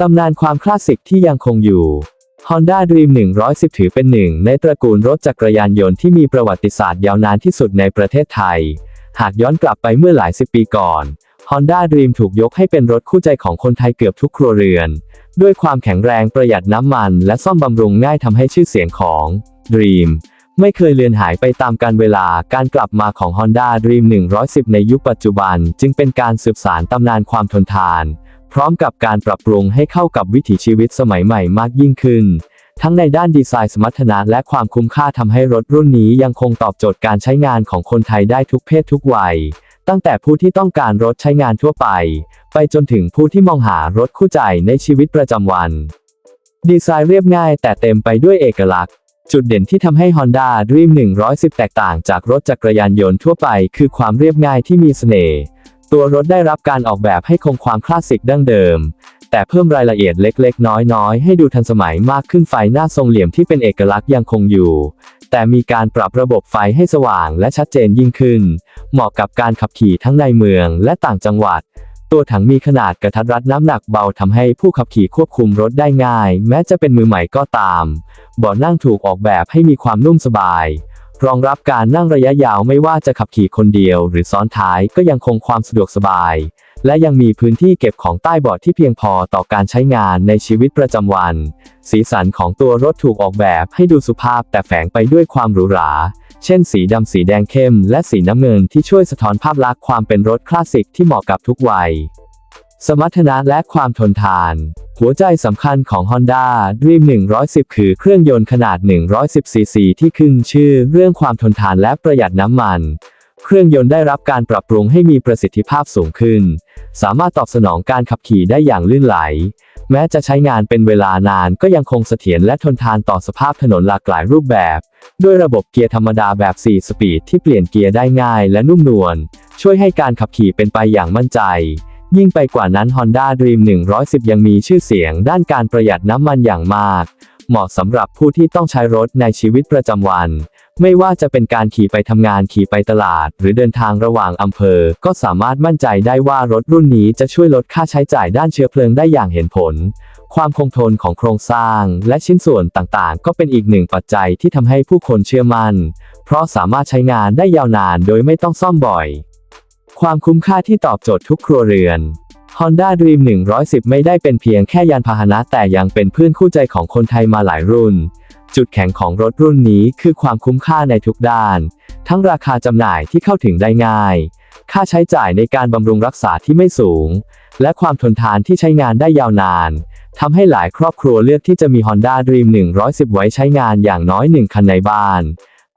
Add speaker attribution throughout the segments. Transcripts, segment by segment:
Speaker 1: ตำนานความคลาสสิกที่ยังคงอยู่ Honda Dream 110 ถือเป็นหนึ่งในตระกูลรถจักรยานยนต์ที่มีประวัติศาสตร์ยาวนานที่สุดในประเทศไทย หากย้อนกลับไปเมื่อหลายสิบปีก่อน Honda Dream ถูกยกให้เป็นรถคู่ใจของคนไทยเกือบทุกครัวเรือน ด้วยความแข็งแรงประหยัดน้ำมัน และซ่อมบำรุงง่ายทำให้ชื่อเสียงของ Dream ไม่เคยเลือนหายไปตามกาลเวลา การกลับมาของ Honda Dream 110 ในยุคปัจจุบัน จึงเป็นการสืบสานตำนานความทนทาน พร้อมกับการปรับปรุงให้เข้ากับวิถีชีวิตสมัยใหม่มากยิ่งขึ้น ทั้งในด้านดีไซน์สมรรถนะและความคุ้มค่าทำให้รถรุ่นนี้ยังคงตอบโจทย์การใช้งานของคนไทยได้ทุกเพศทุกวัย ตั้งแต่ผู้ที่ต้องการรถใช้งานทั่วไป ไปจนถึงผู้ที่มองหารถคู่ใจในชีวิตประจำวัน ดีไซน์เรียบง่ายแต่เต็มไปด้วยเอกลักษณ์ จุดเด่นที่ทำให้ Honda Dream 110 แตกต่างจากรถจักรยานยนต์ทั่วไปคือความเรียบง่ายที่มีเสน่ห์ ตัวรถได้รับการออกแบบให้คงความคลาสสิกดั้งเดิม แต่เพิ่มรายละเอียดเล็กๆ น้อยๆ ให้ดูทันสมัยมากขึ้นไฟหน้าทรงเหลี่ยมที่เป็นเอกลักษณ์ยังคงอยู่ แต่มีการปรับระบบไฟให้สว่างและชัดเจนยิ่งขึ้น เหมาะกับการขับขี่ทั้งในเมืองและต่างจังหวัด ตัวถังมีขนาดกระทัดรัดน้ำหนักเบาทำให้ผู้ขับขี่ควบคุมรถได้ง่าย แม้จะเป็นมือใหม่ก็ตาม เบาะนั่งถูกออกแบบให้มีความนุ่มสบาย รองรับการนั่งระยะยาวไม่ว่าจะขับขี่คนเดียว หรือซ้อนท้ายก็ยังคงความสะดวกสบาย และยังมีพื้นที่เก็บของใต้เบาะที่เพียงพอต่อการใช้งานในชีวิตประจำวัน สีสันของตัวรถถูกออกแบบให้ดูสุภาพแต่แฝงไปด้วยความหรูหรา เช่นสีดำสีแดงเข้ม และสีน้ำเงินที่ช่วยสะท้อนภาพลักษณ์ความเป็นรถคลาสสิกที่เหมาะกับทุกวัย สมรรถนะและความทนทาน หัวใจสำคัญของ Honda Dream 110 คือเครื่องยนต์ขนาด 110 ซีซีที่ขึ้นชื่อเรื่องความทนทานและประหยัดน้ำมัน เครื่องยนต์ได้รับการปรับปรุงให้มีประสิทธิภาพสูงขึ้น สามารถตอบสนองการขับขี่ได้อย่างลื่นไหล แม้จะใช้งานเป็นเวลานานก็ยังคงเสถียรและทนทานต่อสภาพถนนหลากหลายรูปแบบ ด้วยระบบเกียร์ธรรมดาแบบ 4 สปีดที่เปลี่ยนเกียร์ได้ง่ายและนุ่มนวล ช่วยให้การขับขี่เป็นไปอย่างมั่นใจยิ่งไปกว่านั้น Honda Dream 110 ยังมีชื่อเสียงด้านการประหยัดน้ำมันอย่างมาก เหมาะสำหรับผู้ที่ต้องใช้รถในชีวิตประจำวัน ไม่ว่าจะเป็นการขี่ไปทำงานขี่ไปตลาด หรือเดินทางระหว่างอำเภอ ก็สามารถมั่นใจได้ว่ารถรุ่นนี้จะช่วยลดค่าใช้จ่ายด้านเชื้อเพลิงได้อย่างเห็นผล ความคงทนของโครงสร้าง และชิ้นส่วนต่างๆ ก็เป็นอีกหนึ่งปัจจัยที่ทำให้ผู้คนเชื่อมั่น เพราะสามารถใช้งานได้ยาวนานโดยไม่ต้องซ่อมบ่อย ความคุ้มค่าที่ตอบโจทย์ทุกครัวเรือน Honda Dream 110 ไม่ได้เป็นเพียงแค่ยานพาหนะแต่ยังเป็นเพื่อนคู่ใจของคนไทยมาหลายรุ่น จุดแข็งของรถรุ่นนี้คือความคุ้มค่าในทุกด้าน ทั้งราคาจำหน่ายที่เข้าถึงได้ง่าย ค่าใช้จ่ายในการบำรุงรักษาที่ไม่สูง และความทนทานที่ใช้งานได้ยาวนานทำให้หลายครอบครัวเลือกที่จะมี Honda Dream 110 ไว้ใช้งานอย่างน้อยหนึ่งคันในบ้าน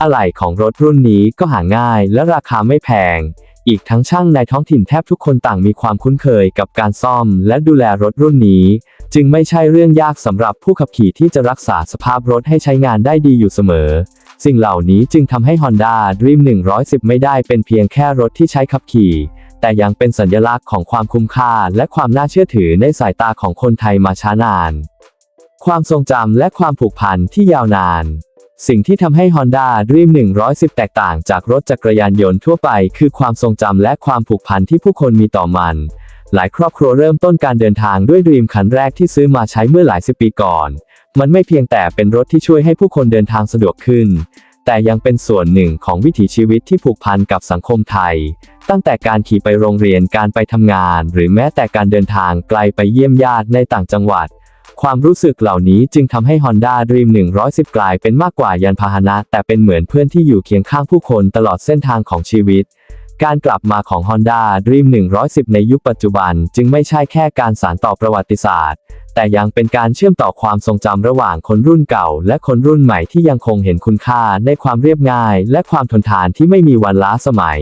Speaker 1: อะไหล่ของรถรุ่นนี้ก็หาง่ายและราคาไม่แพง อีกทั้งช่างในท้องถิ่นแทบทุกคนต่างมีความคุ้นเคยกับการซ่อมและดูแลรถรุ่นนี้ จึงไม่ใช่เรื่องยากสำหรับผู้ขับขี่ที่จะรักษาสภาพรถให้ใช้งานได้ดีอยู่เสมอ สิ่งเหล่านี้จึงทำให้ Honda Dream 110 ไม่ได้เป็นเพียงแค่รถที่ใช้ขับขี่ แต่ยังเป็นสัญลักษณ์ของความคุ้มค่าและความน่าเชื่อถือในสายตาของคนไทยมาช้านาน ความทรงจำและความผูกพันที่ยาวนาน สิ่งที่ทำให้ Honda Dream 110 แตกต่างจากรถจักรยานยนต์ทั่วไป คือความทรงจำและความผูกพันที่ผู้คนมีต่อมัน หลายครอบครัวเริ่มต้นการเดินทางด้วย Dream คันแรกที่ซื้อมาใช้เมื่อหลายสิบปีก่อน มันไม่เพียงแต่เป็นรถที่ช่วยให้ผู้คนเดินทางสะดวกขึ้น แต่ยังเป็นส่วนหนึ่งของวิถีชีวิตที่ผูกพันกับสังคมไทย ตั้งแต่การขี่ไปโรงเรียนการไปทำงาน หรือแม้แต่การเดินทางไกลไปเยี่ยมญาติในต่างจังหวัด ความรู้สึกเหล่านี้จึงทำให้ Honda Dream 110 กลายเป็นมากกว่ายานพาหนะ แต่เป็นเหมือนเพื่อนที่อยู่เคียงข้างผู้คนตลอดเส้นทางของชีวิต การกลับมาของ Honda Dream 110 ในยุคปัจจุบันจึงไม่ใช่แค่การสานต่อประวัติศาสตร์ แต่ยังเป็นการเชื่อมต่อความทรงจำระหว่างคนรุ่นเก่า และคนรุ่นใหม่ที่ยังคงเห็นคุณค่าในความเรียบง่าย และความทนทานที่ไม่มีวันล้าสมัย